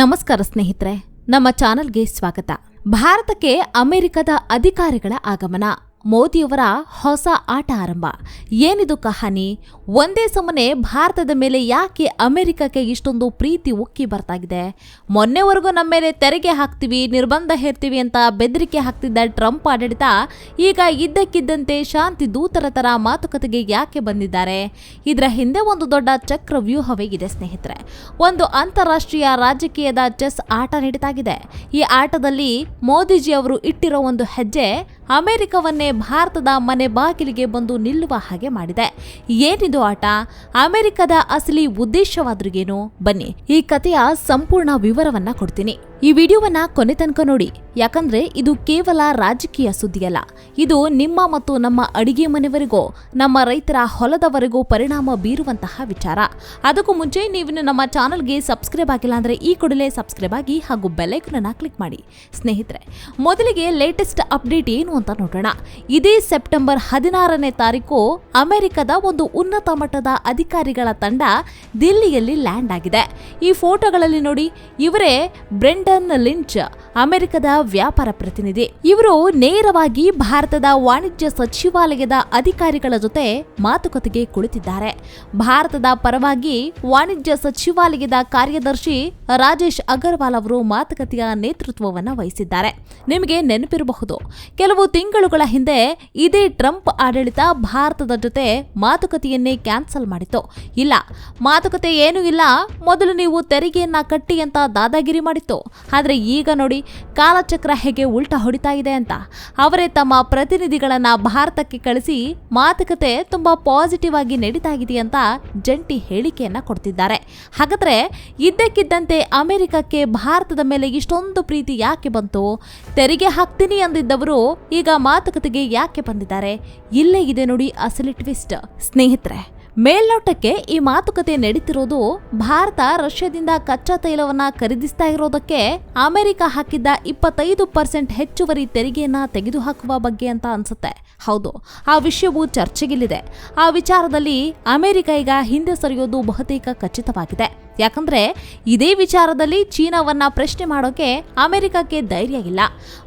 ನಮಸ್ಕಾರ ಸ್ನೇಹಿತರೆ ನಮ್ಮ ಚಾನೆಲ್ಗೆ ಸ್ವಾಗತ. ಭಾರತಕ್ಕೆ ಅಮೆರಿಕದ ಅಧಿಕಾರಿಗಳ ಆಗಮನ. ಮೋದಿಯವರ ಹೊಸ ಆಟ ಆರಂಭ. ಏನಿದು ಕಹಾನಿ? ಒಂದೇ ಸಮನೆ ಭಾರತದ ಮೇಲೆ ಯಾಕೆ ಅಮೆರಿಕಕ್ಕೆ ಇಷ್ಟೊಂದು ಪ್ರೀತಿ ಉಕ್ಕಿ ಬರ್ತಾಗಿದೆ? ಮೊನ್ನೆವರೆಗೂ ನಮ್ಮ ಮೇಲೆ ತೆರಿಗೆ ಹಾಕ್ತೀವಿ, ನಿರ್ಬಂಧ ಹೇರ್ತೀವಿ ಅಂತ ಬೆದರಿಕೆ ಹಾಕ್ತಿದ್ದ ಟ್ರಂಪ್ ಆಡಳಿತ, ಈಗ ಇದ್ದಕ್ಕಿದ್ದಂತೆ ಶಾಂತಿ ದೂತರ ಥರ ಮಾತುಕತೆಗೆ ಯಾಕೆ ಬಂದಿದ್ದಾರೆ? ಇದರ ಹಿಂದೆ ಒಂದು ದೊಡ್ಡ ಚಕ್ರ ವ್ಯೂಹವೇ ಇದೆ ಸ್ನೇಹಿತರೆ. ಒಂದು ಅಂತಾರಾಷ್ಟ್ರೀಯ ರಾಜಕೀಯದ ಚೆಸ್ ಆಟ ನಡೀತಾಗಿದೆ. ಈ ಆಟದಲ್ಲಿ ಮೋದಿಜಿ ಅವರು ಇಟ್ಟಿರೋ ಒಂದು ಹೆಜ್ಜೆ ಅಮೆರಿಕವನ್ನೇ ಭಾರತದ ಮನೆ ಬಾಗಿಲಿಗೆ ಬಂದು ನಿಲ್ಲುವ ಹಾಗೆ ಮಾಡಿದೆ. ಏನಿದು ಆಟ? ಅಮೆರಿಕದ ಅಸಲಿ ಉದ್ದೇಶವಾದ್ರಿಗೇನು? ಬನ್ನಿ, ಈ ಕಥೆಯ ಸಂಪೂರ್ಣ ವಿವರವನ್ನ ಕೊಡ್ತೀನಿ. ಈ ವಿಡಿಯೋವನ್ನ ಕೊನೆ ತನಕ ನೋಡಿ. ಯಾಕಂದ್ರೆ ಇದು ಕೇವಲ ರಾಜಕೀಯ ಸುದ್ದಿಯಲ್ಲ. ಇದು ನಿಮ್ಮ ಮತ್ತು ನಮ್ಮ ಅಡಿಗೆ ಮನೆವರೆಗೂ, ನಮ್ಮ ರೈತರ ಹೊಲದವರೆಗೂ ಪರಿಣಾಮ ಬೀರುವಂತಹ ವಿಚಾರ. ಅದಕ್ಕೂ ಮುಂಚೆ ನೀವು ನಮ್ಮ ಚಾನಲ್ಗೆ ಸಬ್ಸ್ಕ್ರೈಬ್ ಆಗಿಲ್ಲ ಅಂದ್ರೆ ಈ ಕೂಡಲೇ ಸಬ್ಸ್ಕ್ರೈಬ್ ಆಗಿ ಹಾಗೂ ಬೆಲ್ಲೈಕನ್ನ ಕ್ಲಿಕ್ ಮಾಡಿ. ಸ್ನೇಹಿತರೆ, ಮೊದಲಿಗೆ ಲೇಟೆಸ್ಟ್ ಅಪ್ಡೇಟ್ ಏನು ಅಂತ ನೋಡೋಣ. ಇದೇ ಸೆಪ್ಟೆಂಬರ್ ಹದಿನಾರನೇ ತಾರೀಕು ಅಮೆರಿಕದ ಒಂದು ಉನ್ನತ ಮಟ್ಟದ ಅಧಿಕಾರಿಗಳ ತಂಡ ದಿಲ್ಲಿಯಲ್ಲಿ ಲ್ಯಾಂಡ್ ಆಗಿದೆ. ಈ ಫೋಟೋಗಳಲ್ಲಿ ನೋಡಿ, ಇವರೇ ಬ್ರೆಂಡನ್ ಲಿಂಚ್, ಅಮೆರಿಕದ ವ್ಯಾಪಾರ ಪ್ರತಿನಿಧಿ. ಇವರು ನೇರವಾಗಿ ಭಾರತದ ವಾಣಿಜ್ಯ ಸಚಿವಾಲಯದ ಅಧಿಕಾರಿಗಳ ಜೊತೆ ಮಾತುಕತೆಗೆ ಕುಳಿತಿದ್ದಾರೆ. ಭಾರತದ ಪರವಾಗಿ ವಾಣಿಜ್ಯ ಸಚಿವಾಲಯದ ಕಾರ್ಯದರ್ಶಿ ರಾಜೇಶ್ ಅಗರ್ವಾಲ್ ಅವರು ಮಾತುಕತೆಯ ನೇತೃತ್ವವನ್ನು ವಹಿಸಿದ್ದಾರೆ. ನಿಮಗೆ ನೆನಪಿರಬಹುದು, ಕೆಲವು ತಿಂಗಳುಗಳ ಹಿಂದೆ ಇದೇ ಟ್ರಂಪ್ ಆಡಳಿತ ಭಾರತದ ಜೊತೆ ಮಾತುಕತೆಯನ್ನೇ ಕ್ಯಾನ್ಸಲ್ ಮಾಡಿತ್ತು. ಇಲ್ಲ, ಮಾತುಕತೆ ಏನೂ ಇಲ್ಲ, ಮೊದಲು ನೀವು ತೆರಿಗೆಯನ್ನ ಕಟ್ಟಿ ಅಂತ ದಾದಾಗಿರಿ ಮಾಡಿತ್ತು. ಆದ್ರೆ ಈಗ ನೋಡಿ ಕಾಲಚಕ್ರ ಹೇಗೆ ಉಲ್ಟಾ ಹೊಡಿತಾ ಇದೆ ಅಂತ. ಅವರೇ ತಮ್ಮ ಪ್ರತಿನಿಧಿಗಳನ್ನು ಭಾರತಕ್ಕೆ ಕಳಿಸಿ ಮಾತುಕತೆ ತುಂಬ ಪಾಸಿಟಿವ್ ಆಗಿ ನಡೀತಾ ಇದೆ ಅಂತ ಜಂಟಿ ಹೇಳಿಕೆಯನ್ನು ಕೊಡ್ತಿದ್ದಾರೆ. ಹಾಗಾದ್ರೆ ಇದ್ದಕ್ಕಿದ್ದಂತೆ ಅಮೆರಿಕಕ್ಕೆ ಭಾರತದ ಮೇಲೆ ಇಷ್ಟೊಂದು ಪ್ರೀತಿ ಯಾಕೆ ಬಂತು? ತೆರಿಗೆ ಹಾಕ್ತೀನಿ ಅಂದಿದ್ದವರು ಈಗ ಮಾತುಕತೆಗೆ ಯಾಕೆ ಬಂದಿದ್ದಾರೆ? ಇಲ್ಲೇ ಇದೆ ನೋಡಿ ಅಸಲಿ ಟ್ವಿಸ್ಟ್ ಸ್ನೇಹಿತರೆ ಮೇಲ್ನೋಟಕ್ಕೆ ಈ ಮಾತುಕತೆ ನಡೀತಿರೋದು ಭಾರತ ರಷ್ಯಾದಿಂದ ಕಚ್ಚಾ ತೈಲವನ್ನ ಖರೀದಿಸ್ತಾ ಇರೋದಕ್ಕೆ ಅಮೆರಿಕ ಹಾಕಿದ್ದ ಇಪ್ಪತ್ತೈದು ಪರ್ಸೆಂಟ್ ಹೆಚ್ಚುವರಿ ತೆರಿಗೆಯನ್ನ ತೆಗೆದುಹಾಕುವ ಬಗ್ಗೆ ಅಂತ ಅನ್ಸುತ್ತೆ. ಹೌದು, ಆ ವಿಷಯವು ಚರ್ಚೆಗಿಲ್ಲಿದೆ. ಆ ವಿಚಾರದಲ್ಲಿ ಅಮೆರಿಕ ಈಗ ಹಿಂದೆ ಸರಿಯೋದು ಬಹುತೇಕ ಖಚಿತವಾಗಿದೆ. ಯಾಕಂದ್ರೆ ಇದೇ ವಿಚಾರದಲ್ಲಿ ಚೀನಾವನ್ನ ಪ್ರಶ್ನೆ ಮಾಡೋಕೆ ಅಮೆರಿಕಕ್ಕೆ ಧೈರ್ಯ ಇಲ್ಲ.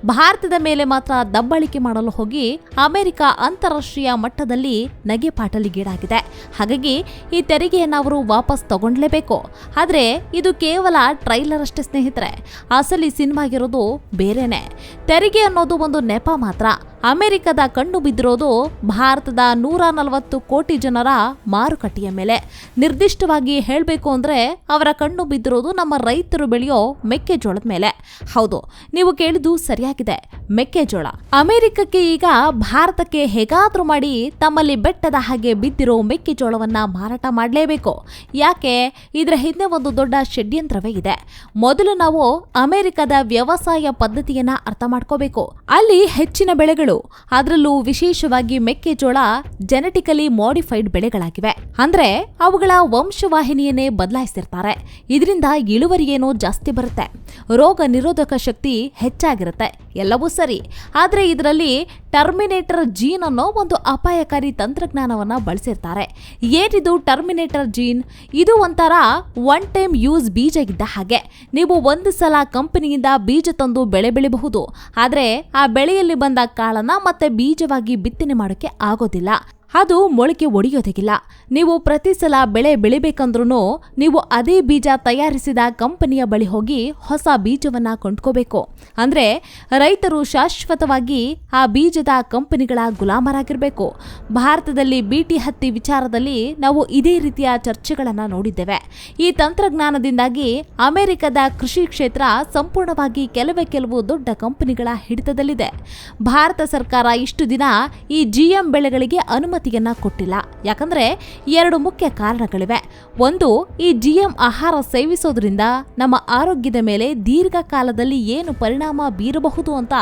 ಭಾರತದ ಮೇಲೆ ಮಾತ್ರ ದಬ್ಬಳಿಕೆ ಮಾಡಲು ಹೋಗಿ ಅಮೆರಿಕ ಅಂತಾರಾಷ್ಟ್ರೀಯ ಮಟ್ಟದಲ್ಲಿ ನಗೆಪಾಟಲಿಗೀಡಾಗಿದೆ. ಹಾಗಾಗಿ ಈ ತೆರಿಗೆಯನ್ನು ಅವರು ವಾಪಸ್ ತಗೊಂಡ್ಲೇಬೇಕು. ಆದರೆ ಇದು ಕೇವಲ ಟ್ರೈಲರ್ ಅಷ್ಟೇ ಸ್ನೇಹಿತರೆ. ಅಸಲಿ ಸಿನಿಮಾಗಿರೋದು ಬೇರೆನೆ. ತೆರಿಗೆ ಅನ್ನೋದು ಒಂದು ನೆಪ ಮಾತ್ರ. ಅಮೆರಿಕದ ಕಣ್ಣು ಬಿದ್ದಿರೋದು ಭಾರತದ ನೂರ ನಲವತ್ತು ಕೋಟಿ ಜನರ ಮಾರುಕಟ್ಟೆಯ ಮೇಲೆ. ನಿರ್ದಿಷ್ಟವಾಗಿ ಹೇಳಬೇಕು ಅಂದ್ರೆ ಅವರ ಕಣ್ಣು ಬಿದ್ದಿರೋದು ನಮ್ಮ ರೈತರು ಬೆಳೆಯೋ ಮೆಕ್ಕೆಜೋಳದ ಮೇಲೆ. ಹೌದು, ನೀವು ಕೇಳಿದ್ದು ಸರಿಯಾಗಿದೆ. ಮೆಕ್ಕೆಜೋಳ. ಅಮೆರಿಕಕ್ಕೆ ಈಗ ಭಾರತಕ್ಕೆ ಹೇಗಾದರೂ ಮಾಡಿ ತಮ್ಮಲ್ಲಿ ಬೆಟ್ಟದ ಹಾಗೆ ಬಿದ್ದಿರೋ ಮೆಕ್ಕೆಜೋಳವನ್ನ ಮಾರಾಟ ಮಾಡಲೇಬೇಕು. ಯಾಕೆ? ಇದರ ಹಿಂದೆ ಒಂದು ದೊಡ್ಡ ಷಡ್ಯಂತ್ರವೇ ಇದೆ. ಮೊದಲು ನಾವು ಅಮೆರಿಕದ ವ್ಯವಸಾಯ ಪದ್ಧತಿಯನ್ನ ಅರ್ಥ ಮಾಡ್ಕೋಬೇಕು. ಅಲ್ಲಿ ಹೆಚ್ಚಿನ ಬೆಳೆಗಳು ಅದರಲ್ಲೂ ವಿಶೇಷವಾಗಿ ಮೆಕ್ಕೆಜೋಳ ಜೆನೆಟಿಕಲಿ ಮಾಡಿಫೈಡ್ ಬೆಳೆಗಳಾಗಿವೆ. ಅಂದ್ರೆ ಅವುಗಳ ವಂಶವಾಹಿನಿಯನ್ನೇ ಬದಲಾಯಿಸಿರ್ತಾರೆ. ಇದರಿಂದ ಇಳುವರಿ ಏನೋ ಜಾಸ್ತಿ ಬರುತ್ತೆ. ರೋಗ ನಿರೋಧಕ ಶಕ್ತಿ ಹೆಚ್ಚಾಗಿರುತ್ತೆ. ಎಲ್ಲವೂ ಸರಿ. ಆದರೆ ಇದರಲ್ಲಿ ಟರ್ಮಿನೇಟರ್ ಜೀನ್ ಅನ್ನೋ ಒಂದು ಅಪಾಯಕಾರಿ ತಂತ್ರಜ್ಞಾನವನ್ನು ಬಳಸಿರ್ತಾರೆ. ಏನಿದು ಟರ್ಮಿನೇಟರ್ ಜೀನ್? ಇದು ಒಂಥರ ಒನ್ ಟೈಮ್ ಯೂಸ್ ಬೀಜ ಇದ್ದ ಹಾಗೆ. ನೀವು ಒಂದು ಸಲ ಕಂಪನಿಯಿಂದ ಬೀಜ ತಂದು ಬೆಳೆ ಬೆಳಿಬಹುದು. ಆದರೆ ಆ ಬೆಳೆಯಲ್ಲಿ ಬಂದ ಕಾಳನ್ನು ಮತ್ತೆ ಬೀಜವಾಗಿ ಬಿತ್ತನೆ ಮಾಡೋಕ್ಕೆ ಆಗೋದಿಲ್ಲ. ಅದು ಮೊಳಕೆ ಒಡೆಯೋದಿಲ್ಲ ನೀವು ಪ್ರತಿ ಸಲ ಬೆಳೆ ಬೆಳಿಬೇಕಂದ್ರೂ ನೀವು ಅದೇ ಬೀಜ ತಯಾರಿಸಿದ ಕಂಪನಿಯ ಬಳಿ ಹೋಗಿ ಹೊಸ ಬೀಜವನ್ನ ಕೊಂಡ್ಕೋಬೇಕು. ಅಂದ್ರೆ ರೈತರು ಶಾಶ್ವತವಾಗಿ ಆ ಬೀಜದ ಕಂಪನಿಗಳ ಗುಲಾಮರಾಗಿರಬೇಕು. ಭಾರತದಲ್ಲಿ ಬಿಟಿ ಹತ್ತಿ ವಿಚಾರದಲ್ಲಿ ನಾವು ಇದೇ ರೀತಿಯ ಚರ್ಚೆಗಳನ್ನ ನೋಡಿದ್ದೇವೆ. ಈ ತಂತ್ರಜ್ಞಾನದಿಂದಾಗಿ ಅಮೆರಿಕದ ಕೃಷಿ ಕ್ಷೇತ್ರ ಸಂಪೂರ್ಣವಾಗಿ ಕೆಲವೇ ಕೆಲವು ದೊಡ್ಡ ಕಂಪನಿಗಳ ಹಿಡಿತದಲ್ಲಿದೆ. ಭಾರತ ಸರ್ಕಾರ ಇಷ್ಟು ದಿನ ಈ ಜಿಎಂ ಬೆಳೆಗಳಿಗೆ ಅನುಮತಿಯನ್ನ ಕೊಟ್ಟಿಲ್ಲ. ಯಾಕಂದ್ರೆ ಎರಡು ಮುಖ್ಯ ಕಾರಣಗಳಿವೆ. ಒಂದು, ಈ ಜಿಎಂ ಆಹಾರ ಸೇವಿಸೋದ್ರಿಂದ ನಮ್ಮ ಆರೋಗ್ಯದ ಮೇಲೆ ದೀರ್ಘಕಾಲದಲ್ಲಿ ಏನು ಪರಿಣಾಮ ಬೀರಬಹುದು ಅಂತ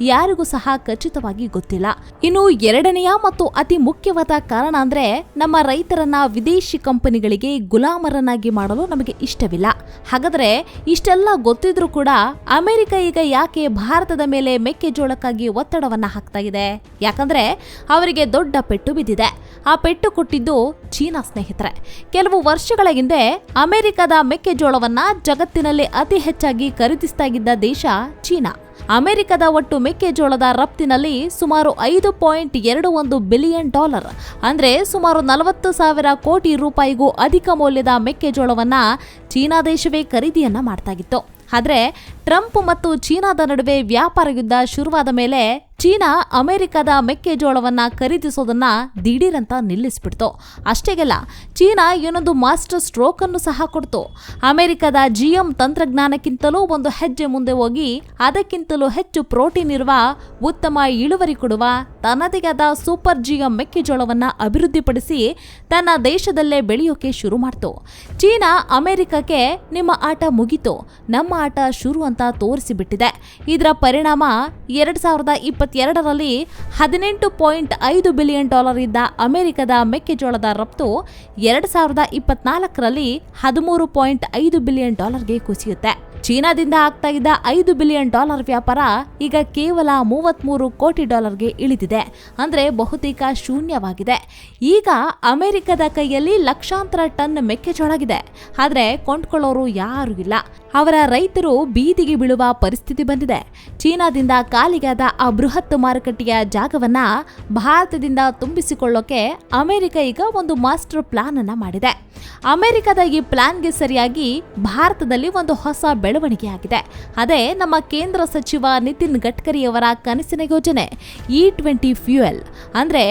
ಯಾರಿಗೂ ಸಹ ಖಚಿತವಾಗಿ ಗೊತ್ತಿಲ್ಲ. ಇನ್ನು ಎರಡನೆಯ ಮತ್ತು ಅತಿ ಮುಖ್ಯವಾದ ಕಾರಣ ಅಂದ್ರೆ ನಮ್ಮ ರೈತರನ್ನ ವಿದೇಶಿ ಕಂಪನಿಗಳಿಗೆ ಗುಲಾಮರನ್ನಾಗಿ ಮಾಡಲು ನಮಗೆ ಇಷ್ಟವಿಲ್ಲ. ಹಾಗಾದ್ರೆ ಇಷ್ಟೆಲ್ಲ ಗೊತ್ತಿದ್ರೂ ಕೂಡ ಅಮೆರಿಕ ಈಗ ಯಾಕೆ ಭಾರತದ ಮೇಲೆ ಮೆಕ್ಕೆಜೋಳಕ್ಕಾಗಿ ಒತ್ತಡವನ್ನ ಹಾಕ್ತಾ ಇದೆ? ಯಾಕಂದ್ರೆ ಅವರಿಗೆ ದೊಡ್ಡ ಪೆಟ್ಟು ಬಿದ್ದಿದೆ ಆ ಪೆಟ್ಟು ಕೊಟ್ಟಿದ್ದು ಚೀನಾ ಸ್ನೇಹಿತರೆ. ಕೆಲವು ವರ್ಷಗಳ ಹಿಂದೆ ಅಮೆರಿಕದ ಮೆಕ್ಕೆಜೋಳವನ್ನ ಜಗತ್ತಿನಲ್ಲಿ ಅತಿ ಹೆಚ್ಚಾಗಿ ಖರೀದಿಸ್ತಾ ಇದ್ದ ದೇಶ ಚೀನಾ. ಅಮೆರಿಕದ ಒಟ್ಟು ಮೆಕ್ಕೆಜೋಳದ ರಫ್ತಿನಲ್ಲಿ ಸುಮಾರು ಐದು ಪಾಯಿಂಟ್ ಎರಡು ಒಂದು ಬಿಲಿಯನ್ ಡಾಲರ್, ಅಂದ್ರೆ ಸುಮಾರು ನಲವತ್ತು ಸಾವಿರ ಕೋಟಿ ರೂಪಾಯಿಗೂ ಅಧಿಕ ಮೌಲ್ಯದ ಮೆಕ್ಕೆಜೋಳವನ್ನ ಚೀನಾ ದೇಶವೇ ಖರೀದಿಯನ್ನ ಮಾಡ್ತಾಗಿತ್ತು ಆದರೆ ಟ್ರಂಪ್ ಮತ್ತು ಚೀನಾದ ನಡುವೆ ವ್ಯಾಪಾರ ಯುದ್ಧ ಶುರುವಾದ ಮೇಲೆ ಚೀನಾ ಅಮೆರಿಕದ ಮೆಕ್ಕೆಜೋಳವನ್ನ ಖರೀದಿಸೋದನ್ನ ದಿಢೀರಂತ ನಿಲ್ಲಿಸ್ಬಿಡ್ತು. ಅಷ್ಟೇಗೆಲ್ಲ, ಚೀನಾ ಇನ್ನೊಂದು ಮಾಸ್ಟರ್ ಸ್ಟ್ರೋಕ್ ಅನ್ನು ಸಹ ಕೊಡ್ತು. ಅಮೆರಿಕದ ಜಿಎಂ ತಂತ್ರಜ್ಞಾನಕ್ಕಿಂತಲೂ ಒಂದು ಹೆಜ್ಜೆ ಮುಂದೆ ಹೋಗಿ ಅದಕ್ಕಿಂತಲೂ ಹೆಚ್ಚು ಪ್ರೋಟೀನ್ ಇರುವ ಉತ್ತಮ ಇಳುವರಿ ಕೊಡುವ ತನ್ನದೇ ಆದ ಸೂಪರ್ ಜಿಎಂ ಮೆಕ್ಕೆಜೋಳವನ್ನ ಅಭಿವೃದ್ಧಿಪಡಿಸಿ ತನ್ನ ದೇಶದಲ್ಲೇ ಬೆಳೆಯೋಕೆ ಶುರು ಮಾಡ್ತು. ಚೀನಾ ಅಮೆರಿಕಕ್ಕೆ ನಿಮ್ಮ ಆಟ ಮುಗಿತು. ನಮ್ಮ ಆಟ ಶುರು ಅಂತ ತೋರಿಸಿಬಿಟ್ಟಿದೆ. ಇದರ ಪರಿಣಾಮ ಎರಡ್ ಸಾವಿರದ ಇಪ್ಪತ್ತೆರಡರಲ್ಲಿ ಹದಿನೆಂಟು ಪಾಯಿಂಟ್ ಐದು ಬಿಲಿಯನ್ ಡಾಲರ್ ಇದ್ದ ಅಮೆರಿಕದ ಮೆಕ್ಕೆಜೋಳದ ರಫ್ತು ಎರಡು ಸಾವಿರದ ಇಪ್ಪತ್ನಾಲ್ಕರಲ್ಲಿ ಹದಿಮೂರು ಪಾಯಿಂಟ್ ಐದು ಬಿಲಿಯನ್ ಡಾಲರ್ಗೆ ಕುಸಿಯುತ್ತೆ. ಚೀನಾದಿಂದ ಆಗ್ತಾ ಇದ್ದ ಐದು ಬಿಲಿಯನ್ ಡಾಲರ್ ವ್ಯಾಪಾರ ಈಗ ಕೇವಲ ಮೂವತ್ಮೂರು ಕೋಟಿ ಡಾಲರ್ಗೆ ಇಳಿದಿದೆ. ಅಂದರೆ ಬಹುತೇಕ ಶೂನ್ಯವಾಗಿದೆ. ಈಗ ಅಮೆರಿಕದ ಕೈಯಲ್ಲಿ ಲಕ್ಷಾಂತರ ಟನ್ ಮೆಕ್ಕೆಜೋಳಗಿದೆ ಆದರೆ ಕೊಂಡ್ಕೊಳ್ಳೋರು ಯಾರೂ ಇಲ್ಲ. ಅವರ ರೈತರು ಬೀದಿಗೆ ಬೀಳುವ ಪರಿಸ್ಥಿತಿ ಬಂದಿದೆ. ಚೀನಾದಿಂದ ಕಾಲಿಗಾದ ಆ ಬೃಹತ್ ಮಾರುಕಟ್ಟೆಯ ಜಾಗವನ್ನ ಭಾರತದಿಂದ ತುಂಬಿಸಿಕೊಳ್ಳೋಕೆ ಅಮೆರಿಕ ಈಗ ಒಂದು ಮಾಸ್ಟರ್ ಪ್ಲಾನ್ ಅನ್ನ ಮಾಡಿದೆ. ಅಮೆರಿಕದ ಈ ಪ್ಲಾನ್ಗೆ ಸರಿಯಾಗಿ ಭಾರತದಲ್ಲಿ ಒಂದು ಹೊಸ ಬೆಳವಣಿಗೆ ಆಗಿದೆ. ಅದೇ ನಮ್ಮ ಕೇಂದ್ರ ಸಚಿವ ನಿತಿನ್ ಗಡ್ಕರಿಯವರ ಕನಸಿನ ಯೋಜನೆ ಇ ಟ್ವೆಂಟಿ ಫ್ಯೂಯಲ್ ಅಂದ್ರೆ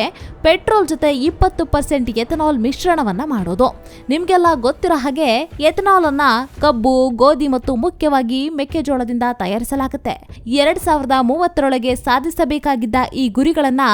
ಪೆಟ್ರೋಲ್ ಜೊತೆ ಇಪ್ಪತ್ತು ಪರ್ಸೆಂಟ್ ಎಥನಾಲ್ ಮಿಶ್ರಣವನ್ನ ಮಾಡೋದು. ನಿಮ್ಗೆಲ್ಲ ಗೊತ್ತಿರೋ ಹಾಗೆ ಎಥನಾಲ್ ಅನ್ನ ಕಬ್ಬು, ಗೋಧಿ ಮತ್ತು ಮುಖ್ಯವಾಗಿ ಮೆಕ್ಕೆಜೋಳದಿಂದ ತಯಾರಿಸಲಾಗುತ್ತೆ. ಎರಡ್ ಸಾವಿರದ ಮೂವತ್ತರೊಳಗೆ ಸಾಧಿಸಬೇಕಾಗಿದ್ದ ಈ ಗುರಿಗಳನ್ನ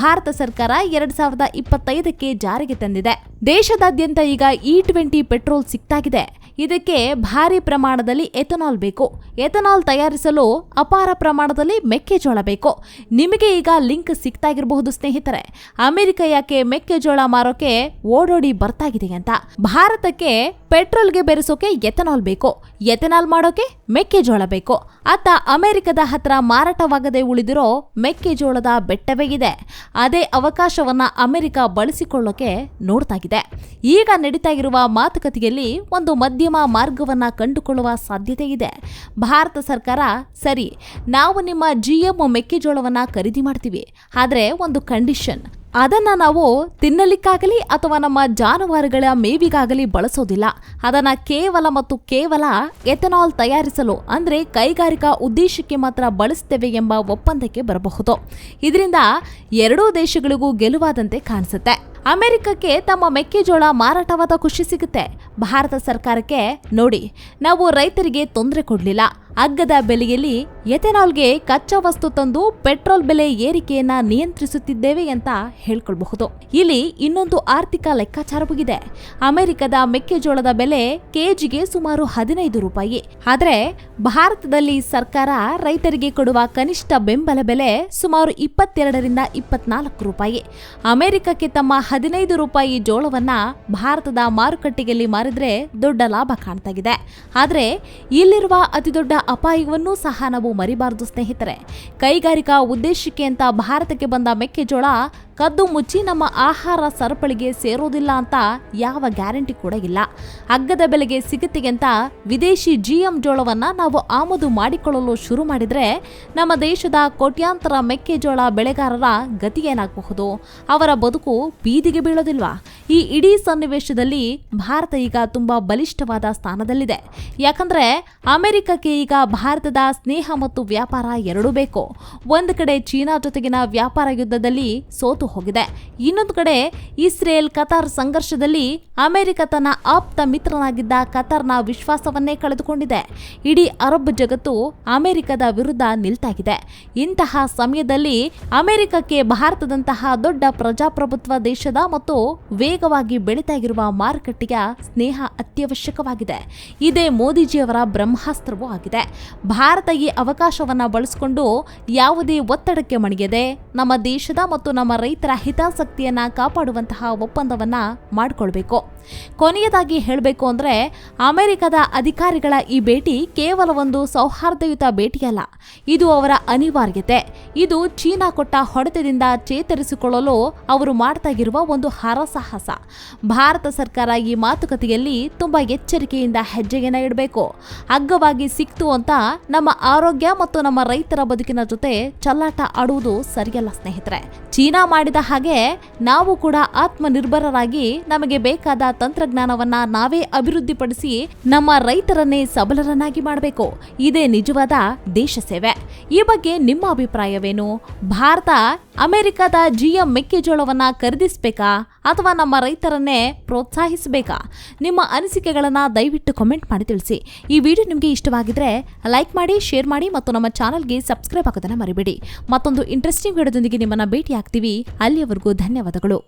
ಭಾರತ ಸರ್ಕಾರ ಎರಡ್ ಸಾವಿರದ ಇಪ್ಪತ್ತೈದಕ್ಕೆ ಜಾರಿಗೆ ತಂದಿದೆ. ದೇಶದಾದ್ಯಂತ ಈಗ ಇ ಟ್ವೆಂಟಿ ಪೆಟ್ರೋಲ್ ಸಿಕ್ತಾಗಿದೆ ಇದಕ್ಕೆ ಭಾರಿ ಪ್ರಮಾಣದಲ್ಲಿ ಎಥನಾಲ್ ಬೇಕು. ಎಥನಾಲ್ ತಯಾರಿಸಲು ಅಪಾರ ಪ್ರಮಾಣದಲ್ಲಿ ಮೆಕ್ಕೆಜೋಳ ಬೇಕು. ನಿಮಗೆ ಈಗ ಲಿಂಕ್ ಸಿಗ್ತಾ ಇರಬಹುದು ಸ್ನೇಹಿತರೆ. ಅಮೆರಿಕ ಯಾಕೆ ಮೆಕ್ಕೆಜೋಳ ಮಾರೋಕೆ ಓಡೋಡಿ ಬರ್ತಾಗಿದೆ ಅಂತ. ಭಾರತಕ್ಕೆ ಪೆಟ್ರೋಲ್ಗೆ ಬೆರೆಸೋಕೆ ಎಥನಾಲ್ ಬೇಕು. ಎಥನಾಲ್ ಮಾಡೋಕೆ ಮೆಕ್ಕೆಜೋಳ ಬೇಕು. ಅತ್ತ ಅಮೆರಿಕದ ಹತ್ರ ಮಾರಾಟವಾಗದೆ ಉಳಿದಿರೋ ಮೆಕ್ಕೆಜೋಳದ ಬೆಟ್ಟವೇ ಇದೆ. ಅದೇ ಅವಕಾಶವನ್ನ ಅಮೆರಿಕ ಬಳಸಿಕೊಳ್ಳೋಕೆ ನೋಡ್ತಾಗಿದೆ. ಈಗ ನಡೀತಾ ಇರುವ ಮಾತುಕತೆಯಲ್ಲಿ ಒಂದು ಮಧ್ಯಮ ಮಾರ್ಗವನ್ನ ಕಂಡುಕೊಳ್ಳುವ ಸಾಧ್ಯತೆ ಇದೆ. ಭಾರತ ಸರ್ಕಾರ, ಸರಿ, ನಾವು ನಿಮ್ಮ ಜಿಎಂ ಮೆಕ್ಕೆಜೋಳವನ್ನ ಖರೀದಿ ಮಾಡ್ತೀವಿ. ಆದರೆ ಒಂದು ಕಂಡೀಷನ್. ಅದನ್ನ ನಾವು ತಿನ್ನಲಿಕ್ಕಾಗಲಿ ಅಥವಾ ನಮ್ಮ ಜಾನುವಾರುಗಳ ಮೇವಿಗಾಗಲಿ ಬಳಸೋದಿಲ್ಲ. ಅದನ್ನ ಕೇವಲ ಮತ್ತು ಕೇವಲ ಎಥೆನಾಲ್ ತಯಾರಿಸಲು, ಅಂದ್ರೆ ಕೈಗಾರಿಕಾ ಉದ್ದೇಶಕ್ಕೆ ಮಾತ್ರ ಬಳಸ್ತೇವೆ ಎಂಬ ಒಪ್ಪಂದಕ್ಕೆ ಬರಬಹುದು. ಇದರಿಂದ ಎರಡೂ ದೇಶಗಳಿಗೂ ಗೆಲುವಾದಂತೆ ಕಾಣಿಸುತ್ತೆ. ಅಮೆರಿಕಕ್ಕೆ ತಮ್ಮ ಮೆಕ್ಕೆಜೋಳ ಮಾರಾಟವಾದ ಖುಷಿ ಸಿಗುತ್ತೆ. ಭಾರತ ಸರ್ಕಾರಕ್ಕೆ ನೋಡಿ, ನಾವು ರೈತರಿಗೆ ತೊಂದರೆ ಕೊಡಲಿಲ್ಲ. ಅಗ್ಗದ ಬೆಲೆಯಲ್ಲಿ ಎಥೆನಾಲ್ಗೆ ಕಚ್ಚಾ ವಸ್ತು ತಂದು ಪೆಟ್ರೋಲ್ ಬೆಲೆ ಏರಿಕೆಯನ್ನ ನಿಯಂತ್ರಿಸುತ್ತಿದ್ದೇವೆ ಅಂತ ಹೇಳ್ಕೊಳ್ಬಹುದು. ಇಲ್ಲಿ ಇನ್ನೊಂದು ಆರ್ಥಿಕ ಲೆಕ್ಕಾಚಾರವಾಗಿದೆ ಅಮೆರಿಕದ ಮೆಕ್ಕೆಜೋಳದ ಬೆಲೆ ಕೆಜಿಗೆ ಸುಮಾರು ಹದಿನೈದು ರೂಪಾಯಿ. ಆದರೆ ಭಾರತದಲ್ಲಿ ಸರ್ಕಾರ ರೈತರಿಗೆ ಕೊಡುವ ಕನಿಷ್ಠ ಬೆಂಬಲ ಬೆಲೆ ಸುಮಾರು ಇಪ್ಪತ್ತೆರಡರಿಂದ ಇಪ್ಪತ್ನಾಲ್ಕು ರೂಪಾಯಿ. ಅಮೆರಿಕಕ್ಕೆ ತಮ್ಮ ಹದಿನೈದು ರೂಪಾಯಿ ಜೋಳವನ್ನ ಭಾರತದ ಮಾರುಕಟ್ಟೆಯಲ್ಲಿ ಮಾರಿದ್ರೆ ದೊಡ್ಡ ಲಾಭ ಕಾಣ್ತಾಗಿದೆ. ಆದರೆ ಇಲ್ಲಿರುವ ಅತಿದೊಡ್ಡ ಅಪಾಯವನ್ನು ಸಹ ನಾವು ಮರಿಬಾರದು ಸ್ನೇಹಿತರೆ. ಕೈಗಾರಿಕಾ ಉದ್ದೇಶಕ್ಕೆ ಅಂತ ಭಾರತಕ್ಕೆ ಬಂದ ಮೆಕ್ಕೆಜೋಳ ಕದ್ದು ಮುಚ್ಚಿ ನಮ್ಮ ಆಹಾರ ಸರಪಳಿಗೆ ಸೇರೋದಿಲ್ಲ ಅಂತ ಯಾವ ಗ್ಯಾರಂಟಿ ಕೂಡ ಇಲ್ಲ. ಅಗ್ಗದ ಬೆಲೆಗೆ ಸಿಗುತ್ತೆ ಅಂತ ವಿದೇಶಿ ಜಿಎಂ ಜೋಳವನ್ನ ನಾವು ಆಮದು ಮಾಡಿಕೊಳ್ಳಲು ಶುರು ಮಾಡಿದ್ರೆ ನಮ್ಮ ದೇಶದ ಕೋಟ್ಯಾಂತರ ಮೆಕ್ಕೆಜೋಳ ಬೆಳೆಗಾರರ ಗತಿ ಏನಾಗಬಹುದು? ಅವರ ಬದುಕು ಬೀದಿಗೆ ಬೀಳೋದಿಲ್ವಾ? ಈ ಇಡೀ ಸನ್ನಿವೇಶದಲ್ಲಿ ಭಾರತ ಈಗ ತುಂಬಾ ಬಲಿಷ್ಠವಾದ ಸ್ಥಾನದಲ್ಲಿದೆ. ಯಾಕಂದ್ರೆ ಅಮೆರಿಕಕ್ಕೆ ಈಗ ಭಾರತದ ಸ್ನೇಹ ಮತ್ತು ವ್ಯಾಪಾರ ಎರಡೂ ಬೇಕು. ಒಂದು ಕಡೆ ಚೀನಾ ಜೊತೆಗಿನ ವ್ಯಾಪಾರ ಯುದ್ಧದಲ್ಲಿ ಸೋತು ಹೋಗಿದೆ. ಇನ್ನೊಂದು ಕಡೆ, ಇಸ್ರೇಲ್ ಕತಾರ್ ಸಂಘರ್ಷದಲ್ಲಿ ಅಮೆರಿಕ ತನ್ನ ಆಪ್ತ ಮಿತ್ರನಾಗಿದ್ದ ಕತಾರ್ನ ವಿಶ್ವಾಸವನ್ನೇ ಕಳೆದುಕೊಂಡಿದೆ. ಇಡೀ ಅರಬ್ ಜಗತ್ತು ಅಮೆರಿಕದ ವಿರುದ್ಧ ನಿಲ್ತಾಗಿದೆ. ಇಂತಹ ಸಮಯದಲ್ಲಿ ಅಮೆರಿಕಕ್ಕೆ ಭಾರತದಂತಹ ದೊಡ್ಡ ಪ್ರಜಾಪ್ರಭುತ್ವ ದೇಶದ ಮತ್ತು ವೇಗವಾಗಿ ಬೆಳೀತಾ ಇರುವ ಮಾರುಕಟ್ಟೆಯ ಸ್ನೇಹ ಅತ್ಯವಶ್ಯಕವಾಗಿದೆ. ಇದೇ ಮೋದಿಜಿಯವರ ಬ್ರಹ್ಮಾಸ್ತ್ರವೂ ಆಗಿದೆ. ಭಾರತ ಈ ಅವಕಾಶವನ್ನ ಬಳಸಿಕೊಂಡು ಯಾವುದೇ ಒತ್ತಡಕ್ಕೆ ಮಣಿಯದೆ ನಮ್ಮ ದೇಶದ ಮತ್ತು ನಮ್ಮ ರೈತ ರೈತರ ಹಿತಾಸಕ್ತಿಯನ್ನ ಕಾಪಾಡುವಂತಹ ಒಪ್ಪಂದವನ್ನ ಮಾಡಿಕೊಳ್ಬೇಕು. ಕೊನೆಯದಾಗಿ ಹೇಳಬೇಕು ಅಂದ್ರೆ, ಅಮೆರಿಕದ ಅಧಿಕಾರಿಗಳ ಈ ಭೇಟಿ ಕೇವಲ ಒಂದು ಸೌಹಾರ್ದಯುತ ಭೇಟಿಯಲ್ಲ, ಇದು ಅವರ ಅನಿವಾರ್ಯತೆ. ಇದು ಚೀನಾ ಕೊಟ್ಟ ಹೊಡೆತದಿಂದ ಚೇತರಿಸಿಕೊಳ್ಳಲು ಅವರು ಮಾಡ್ತಾ ಇರುವ ಒಂದು ಹರಸಾಹಸ. ಭಾರತ ಸರ್ಕಾರ ಈ ಮಾತುಕತೆಯಲ್ಲಿ ತುಂಬಾ ಎಚ್ಚರಿಕೆಯಿಂದ ಹೆಜ್ಜೆಯನ್ನ ಇಡಬೇಕು. ಅಗ್ಗವಾಗಿ ಸಿಕ್ತು ಅಂತ ನಮ್ಮ ಆರೋಗ್ಯ ಮತ್ತು ನಮ್ಮ ರೈತರ ಬದುಕಿನ ಜೊತೆ ಚಲ್ಲಾಟ ಆಡುವುದು ಸರಿಯಲ್ಲ ಸ್ನೇಹಿತರೆ. ಚೀನಾ ಮಾಡಿದ ಹಾಗೆ ನಾವು ಕೂಡ ಆತ್ಮನಿರ್ಭರರಾಗಿ ನಮಗೆ ಬೇಕಾದ ತಂತ್ರಜ್ಞಾನವನ್ನ ನಾವೇ ಅಭಿವೃದ್ಧಿಪಡಿಸಿ ನಮ್ಮ ರೈತರನ್ನೇ ಸಬಲರನ್ನಾಗಿ ಮಾಡಬೇಕು. ಇದೇ ನಿಜವಾದ ದೇಶ ಸೇವೆ. ಈ ಬಗ್ಗೆ ನಿಮ್ಮ ಅಭಿಪ್ರಾಯವೇನು? ಭಾರತ ಅಮೆರಿಕದ ಜಿಎಂ ಮೆಕ್ಕೆಜೋಳವನ್ನು ಖರೀದಿಸಬೇಕಾ ಅಥವಾ ನಮ್ಮ ರೈತರನ್ನೇ ಪ್ರೋತ್ಸಾಹಿಸಬೇಕಾ? ನಿಮ್ಮ ಅನಿಸಿಕೆಗಳನ್ನು ದಯವಿಟ್ಟು ಕಮೆಂಟ್ ಮಾಡಿ ತಿಳಿಸಿ. ಈ ವಿಡಿಯೋ ನಿಮಗೆ ಇಷ್ಟವಾಗಿದ್ರೆ ಲೈಕ್ ಮಾಡಿ ಶೇರ್ ಮಾಡಿ ಮತ್ತು ನಮ್ಮ ಚಾನಲ್ಗೆ ಸಬ್ಸ್ಕ್ರೈಬ್ ಆಗೋದನ್ನು ಮರಿಬೇಡಿ. ಮತ್ತೊಂದು ಇಂಟ್ರೆಸ್ಟಿಂಗ್ ವಿಡಿಯೋದೊಂದಿಗೆ ನಿಮ್ಮನ್ನು ಭೇಟಿ ಆಗ್ತೀವಿ ಅಲ್ಲಿಯವರೆಗೂ ಧನ್ಯವಾದಗಳು.